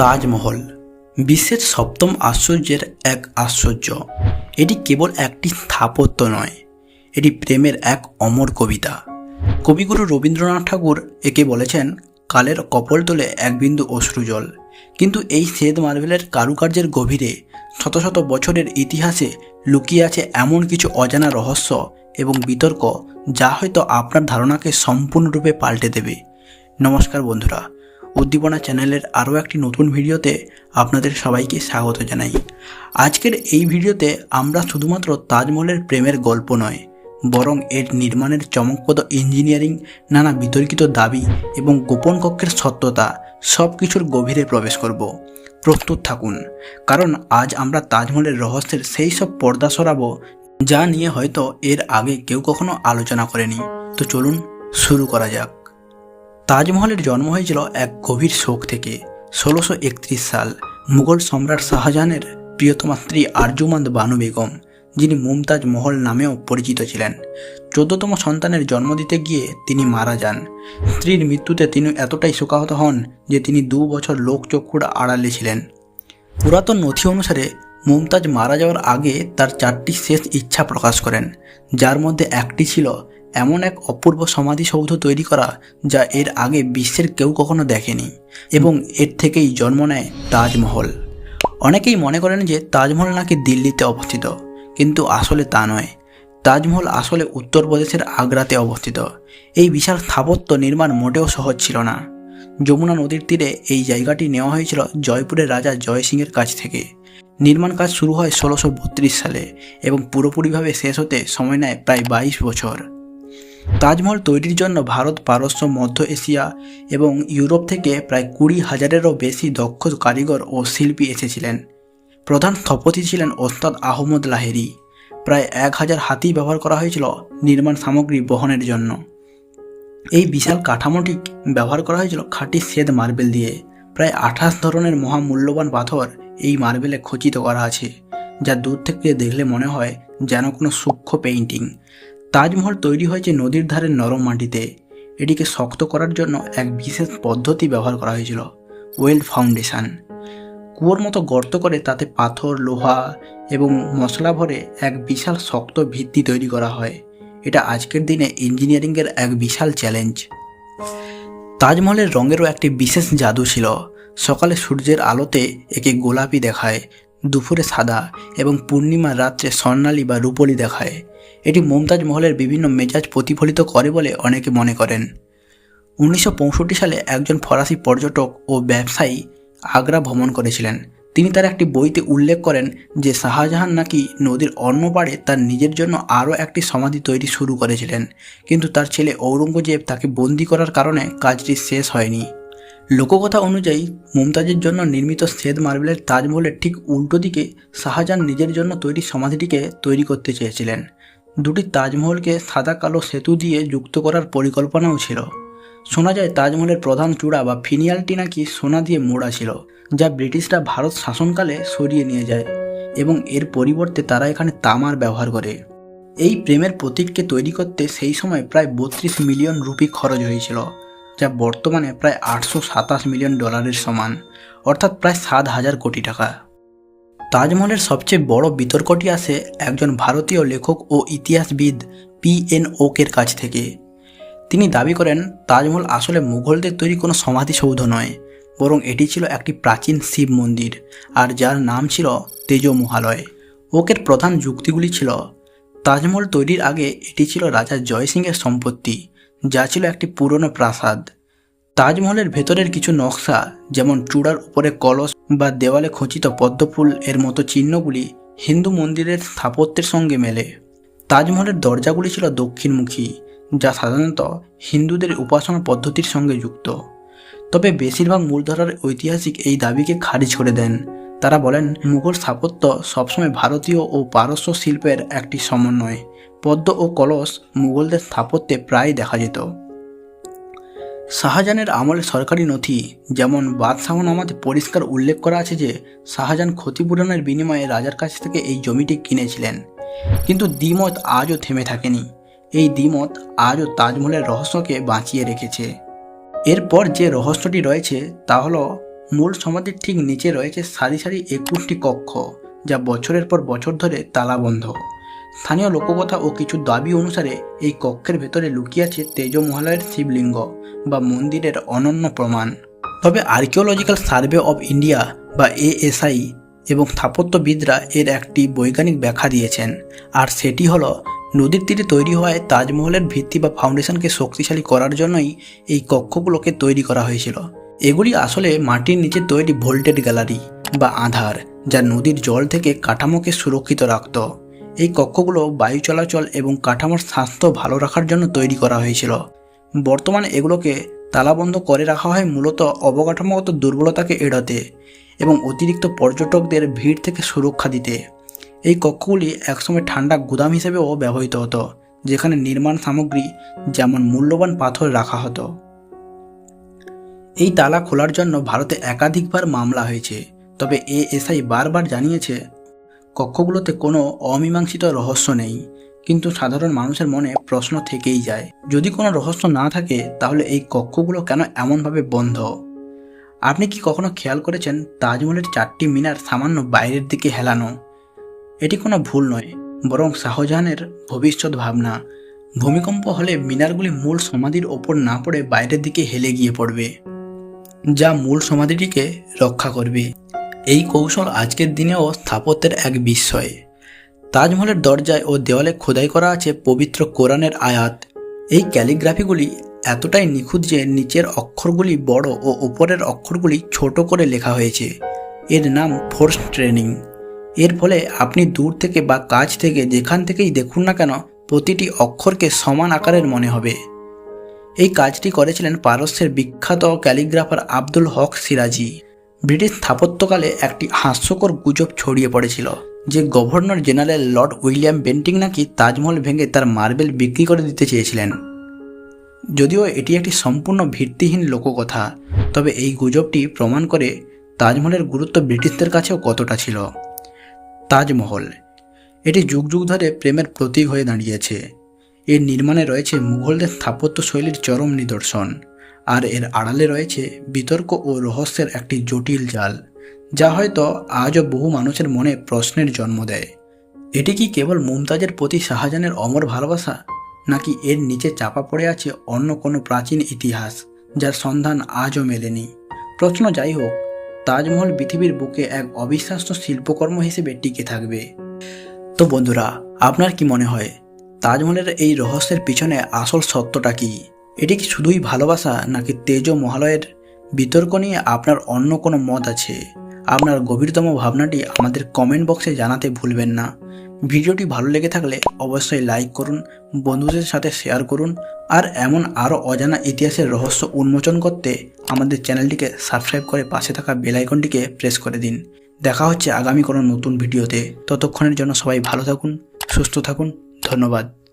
তাজমহল, বিশ্বের সপ্তম আশ্চর্যের এক আশ্চর্য। এটি কেবল একটি স্থাপত্য নয়, এটি প্রেমের এক অমর কবিতা। কবিগুরু রবীন্দ্রনাথ ঠাকুর একে বলেছেন, কালের কপল তোলে এক বিন্দু অশ্রুজল কিন্তু এই শ্বেত মার্বেলের কারুকার্যের গভীরে শত শত বছরের ইতিহাসে লুকিয়ে আছে এমন কিছু অজানা রহস্য এবং বিতর্ক যা হয়তো আপনার ধারণাকে সম্পূর্ণরূপে পাল্টে দেবে। নমস্কার বন্ধুরা উদ্দীপনা চ্যানেলের আরও একটি নতুন ভিডিওতে আপনাদের সবাইকে স্বাগত জানাই। আজকের এই ভিডিওতে আমরা শুধুমাত্র তাজমহলের প্রেমের গল্প নয়, বরং এর নির্মাণের চমকপ্রদ ইঞ্জিনিয়ারিং, নানা বিতর্কিত দাবি এবং গোপন কক্ষের সত্যতা সব কিছুর গভীরে প্রবেশ করব। প্রস্তুত থাকুন, কারণ আজ আমরা তাজমহলের রহস্যের সেই সব পর্দা সরাবো যা নিয়ে হয়তো এর আগে কেউ কখনো আলোচনা করেনি। তো চলুন শুরু করা যাক। তাজমহলের জন্ম হয়েছিল এক গভীর শোক থেকে। ষোলোশো সাল মুঘল সম্রাট শাহজাহানের প্রিয়তমা স্ত্রী আরজুমান্দ বানু বেগম, যিনি মুমতাজ মহল নামেও পরিচিত ছিলেন, চোদ্দতম সন্তানের জন্ম দিতে গিয়ে তিনি মারা যান। স্ত্রীর মৃত্যুতে তিনি এতটাই শোকাহত হন যে তিনি দু বছর লোকচক্ষুর আড়ালে ছিলেন। পুরাতন নথি অনুসারে মুমতাজ মারা যাওয়ার আগে তার চারটি শেষ ইচ্ছা প্রকাশ করেন, যার মধ্যে একটি ছিল এমন এক অপূর্ব সমাধিসৌধ তৈরি করা যা এর আগে বিশ্বের কেউ কখনো দেখেনি এবং এর থেকেই জন্ম নেয় তাজমহল। অনেকেই মনে করেন যে তাজমহল নাকি দিল্লিতে অবস্থিত, কিন্তু আসলে তা নয়। তাজমহল আসলে উত্তরপ্রদেশের আগ্রাতে অবস্থিত। এই বিশাল স্থাপত্য নির্মাণ মোটেও সহজ ছিল না। যমুনা নদীর তীরে এই জায়গাটি নেওয়া হয়েছিল জয়পুরের রাজা জয় সিংয়ের কাছ থেকে। নির্মাণ কাজ শুরু হয় ষোলোশো সালে এবং পুরোপুরিভাবে শেষ হতে সময় নেয় প্রায় বাইশ বছর। তাজমহল তৈরির জন্য ভারত, পারস্য, মধ্য এশিয়া এবং ইউরোপ থেকে প্রায় কুড়ি হাজারেরও বেশি দক্ষ কারিগর ও শিল্পী এসেছিলেন। প্রধান স্থপতি ছিলেন ওস্তাদ আহমদ লাহেরি। প্রায় এক হাজার হাতি ব্যবহার করা হয়েছিল নির্মাণ সামগ্রী বহনের জন্য। এই বিশাল কাঠামোটি ব্যবহার করা হয়েছিল খাঁটি শ্বেত মার্বেল দিয়ে। প্রায় আঠাশ ধরনের মহামূল্যবান পাথর এই মার্বেলে খচিত করা আছে, যা দূর থেকে দেখলে মনে হয় যেন কোনো সূক্ষ্ম পেইন্টিং। তাজমহল তৈরি হয়েছে নদীর ধারের নরম মাটিতে। এটিকে শক্ত করার জন্য এক বিশেষ পদ্ধতি ব্যবহার করা হয়েছিল, ওয়েল ফাউন্ডেশন। কুয়োর মতো গর্ত করে তাতে পাথর, লোহা এবং মশলা ভরে এক বিশাল শক্ত ভিত্তি তৈরি করা হয়। এটা আজকের দিনে ইঞ্জিনিয়ারিংয়ের এক বিশাল চ্যালেঞ্জ। তাজমহলের রঙেরও একটি বিশেষ জাদু ছিল। সকালে সূর্যের আলোতে একে গোলাপি দেখায়, দুপুরে সাদা এবং পূর্ণিমার রাত্রে স্বর্ণালী বা রূপলি দেখায়। এটি মুমতাজ মহলের বিভিন্ন মেজাজ প্রতিফলিত করে বলে অনেকে মনে করেন। উনিশশো পঁয়ষট্টি সালে একজন ফরাসি পর্যটক ও ব্যবসায়ী আগ্রা ভ্রমণ করেছিলেন। তিনি তার একটি বইতে উল্লেখ করেন যে শাহজাহান নাকি নদীর অন্য পাড়ে তার নিজের জন্য আরও একটি সমাধি তৈরি শুরু করেছিলেন। কিন্তু তার ছেলে ঔরঙ্গজেব তাকে বন্দি করার কারণে কাজটি শেষ হয়নি। লোককথা অনুযায়ী, মুমতাজের জন্য নির্মিত শ্বেত মার্বেলের তাজমহলের ঠিক উল্টো দিকে শাহজাহান নিজের জন্য তৈরি সমাধিটিকে তৈরি করতে চেয়েছিলেন। দুটি তাজমহলকে সাদা কালো সেতু দিয়ে যুক্ত করার পরিকল্পনাও ছিল। শোনা যায় তাজমহলের প্রধান চূড়া বা ফিনিয়ালটি নাকি সোনা দিয়ে মোড়া ছিল, যা ব্রিটিশরা ভারত শাসনকালে সরিয়ে নিয়ে যায় এবং এর পরিবর্তে তারা এখানে তামার ব্যবহার করে। এই প্রেমের প্রতীককে তৈরি করতে সেই সময় প্রায় বত্রিশ মিলিয়ন রুপি খরচ হয়েছিল, যা বর্তমানে প্রায় আটশো সাতাশ মিলিয়ন ডলারের সমান, অর্থাৎ প্রায় সাত হাজার কোটি টাকা। তাজমহলের সবচেয়ে বড় বিতর্কটি আসে একজন ভারতীয় লেখক ও ইতিহাসবিদ পি এন ওকের কাছ থেকে। তিনি দাবি করেন, তাজমহল আসলে মুঘলদের তৈরি কোনো সমাধিসৌধ নয়, বরং এটি ছিল একটি প্রাচীন শিব মন্দির, আর যার নাম ছিল তেজ মহালয়। ওকের প্রধান যুক্তিগুলি ছিল, তাজমহল তৈরির আগে এটি ছিল রাজা জয় সিংয়ের সম্পত্তি, যা ছিল একটি পুরনো প্রাসাদ। তাজমহলের ভেতরের কিছু নকশা, যেমন চূড়ার উপরে কলস বা দেওয়ালে খচিত পদ্মফুল এর মতো চিহ্নগুলি হিন্দু মন্দিরের স্থাপত্যের সঙ্গে মেলে। তাজমহলের দরজাগুলি ছিল দক্ষিণমুখী, যা সাধারণত হিন্দুদের উপাসনা পদ্ধতির সঙ্গে যুক্ত। তবে বেশিরভাগ মূলধারার ঐতিহাসিক এই দাবিকে খারিজ করে দেন। তারা বলেন, মুঘল স্থাপত্য সবসময় ভারতীয় ও পারস্য শিল্পের একটি সমন্বয়। পদ্ম ও কলস মুঘলদের স্থাপত্যে প্রায় দেখা যেত। শাহজাহানের আমলে সরকারি নথি, যেমন বাদশাহনামাতে পরিষ্কার উল্লেখ করা আছে যে, শাহজাহান ক্ষতিপূরণের বিনিময়ে রাজার কাছ থেকে এই জমিটি কিনেছিলেন। কিন্তু দ্বিমত আজও থেমে থাকেনি। এই দ্বিমত আজও তাজমহলের রহস্যকে বাঁচিয়ে রেখেছে। এরপর যে রহস্যটি রয়েছে, তা হলো, মূল সমাধির ঠিক নিচে রয়েছে সারি সারি একুশটি কক্ষ, যা বছরের পর বছর ধরে তালাবন্ধ। স্থানীয় লোককথা ও কিছু দাবি অনুসারে এই কক্ষের ভেতরে লুকিয়ে আছে তেজমহালয়ের শিবলিঙ্গ। বা মন্দিরের অনন্য প্রমাণ। তবে আর্কিওলজিক্যাল সার্ভে অব ইন্ডিয়া বা এএসআই এবং স্থাপত্যবিদরা এর একটি বৈজ্ঞানিক ব্যাখ্যা দিয়েছেন। আর সেটি হলো, নদীর তীরে তৈরি হওয়ায় তাজমহলের ভিত্তি বা ফাউন্ডেশনকে শক্তিশালী করার জন্যই এই কক্ষগুলোকে তৈরি করা হয়েছিল। এগুলি আসলে মাটির নিচে তৈরি ভোল্টেড গ্যালারি বা আধার, যা নদীর জল থেকে কাঠামোকে সুরক্ষিত রাখত। এই কক্ষগুলো বায়ু চলাচল এবং কাঠামোর স্বাস্থ্য ভালো রাখার জন্য তৈরি করা হয়েছিল। বর্তমানে এগুলোকে তালাবন্ধ করে রাখা হয় মূলত অবকাঠামোগত দুর্বলতাকে এড়াতে এবং অতিরিক্ত পর্যটকদের ভিড় থেকে সুরক্ষা দিতে। এই কক্ষগুলি একসময় ঠান্ডা গুদাম হিসেবেও ব্যবহৃত হতো, যেখানে নির্মাণ সামগ্রী যেমন মূল্যবান পাথর রাখা হতো। এই তালা খোলার জন্য ভারতে একাধিকবার মামলা হয়েছে, তবে এএসআই বারবার জানিয়েছে, কক্ষগুলোতে কোনো অমীমাংসিত রহস্য নেই। কিন্তু সাধারণ মানুষের মনে প্রশ্ন থেকেই যায়। যদি কোনো রহস্য না থাকে, তাহলে এই কক্ষগুলো কেন এমনভাবে বন্ধ? আপনি কি কখনো খেয়াল করেছেন, তাজমহলের চারটি মিনার সামান্য বাইরের দিকে হেলানো? এটি কোনো ভুল নয়, বরং শাহজাহানের ভবিষ্যৎ ভাবনা। ভূমিকম্প হলে মিনারগুলি মূল সমাধির ওপর না পড়ে বাইরের দিকে হেলে গিয়ে পড়বে, যা মূল সমাধিটিকে রক্ষা করবে। এই কৌশল আজকের দিনেও স্থাপত্যের এক বিস্ময়। তাজমহলের দরজায় ও দেওয়ালে খোদাই করা আছে পবিত্র কোরআনের আয়াত। এই ক্যালিগ্রাফিগুলি এতটাই নিখুঁত যে নিচের অক্ষরগুলি বড় ও উপরের অক্ষরগুলি ছোট করে লেখা হয়েছে। এর নাম ফোর্স ট্রেনিং। এর ফলে আপনি দূর থেকে বা কাছ থেকে যেখান থেকেই দেখুন না কেন প্রতিটি অক্ষরকে সমান আকারের মনে হবে। এই কাজটি করেছিলেন পারস্যের বিখ্যাত calligrapher Abdul Haq Shirazi. British স্থাপত্যকালে একটি হাস্যকর গুজব ছড়িয়ে পড়েছিল। যে governor general lord William Bentinck নাকি তাজমহল ভেঙে তার মার্বেল বিক্রি করে দিতে চেয়েছিলেন। যদিও এটি একটি সম্পূর্ণ ভিত্তিহীন লোককথা, তবে এই গুজবটি প্রমাণ করে তাজমহলের গুরুত্ব ব্রিটিশদের কাছেও কতটা ছিল। তাজমহল, এটি যুগ যুগ ধরে প্রেমের প্রতীক হয়ে দাঁড়িয়েছে। এর নির্মাণে রয়েছে মুঘলদের স্থাপত্য শৈলীর চরম নিদর্শন, আর এর আড়ালে রয়েছে বিতর্ক ও রহস্যের একটি জটিল জাল। যা হয়তো আজও বহু মানুষের মনে প্রশ্নের জন্ম দেয়। এটি কি কেবল মুমতাজের প্রতি শাহজাহানের অমর ভালোবাসা, নাকি এর নিচে চাপা পড়ে আছে অন্য কোনো প্রাচীন ইতিহাস, যার সন্ধান আজও মেলেনি? প্রশ্ন যাই হোক, তাজমহল পৃথিবীর বুকে এক অবিশ্বাস্য শিল্পকর্ম হিসেবে টিকে থাকবে। তো বন্ধুরা, আপনার কি মনে হয়, তাজমহলের এই রহস্যের পিছনে আসল সত্যটা কি? এটি কি শুধুই ভালোবাসা, নাকি তেজ মহালয়ের বিতর্ক নিয়ে আপনার অন্য কোনো মত আছে? আপনার গভীরতম ভাবনাটি আমাদের কমেন্ট বক্সে জানাতে ভুলবেন না। ভিডিওটি ভালো লেগে থাকলে অবশ্যই লাইক করুন, বন্ধুদের সাথে শেয়ার করুন, আর এমন আরও অজানা ইতিহাসের রহস্য উন্মোচন করতে আমাদের চ্যানেলটিকে সাবস্ক্রাইব করে পাশে থাকা বেলাইকনটিকে প্রেস করে দিন। দেখা হচ্ছে আগামী কোনো নতুন ভিডিওতে। ততক্ষণের জন্য সবাই ভালো থাকুন, সুস্থ থাকুন, ধন্যবাদ।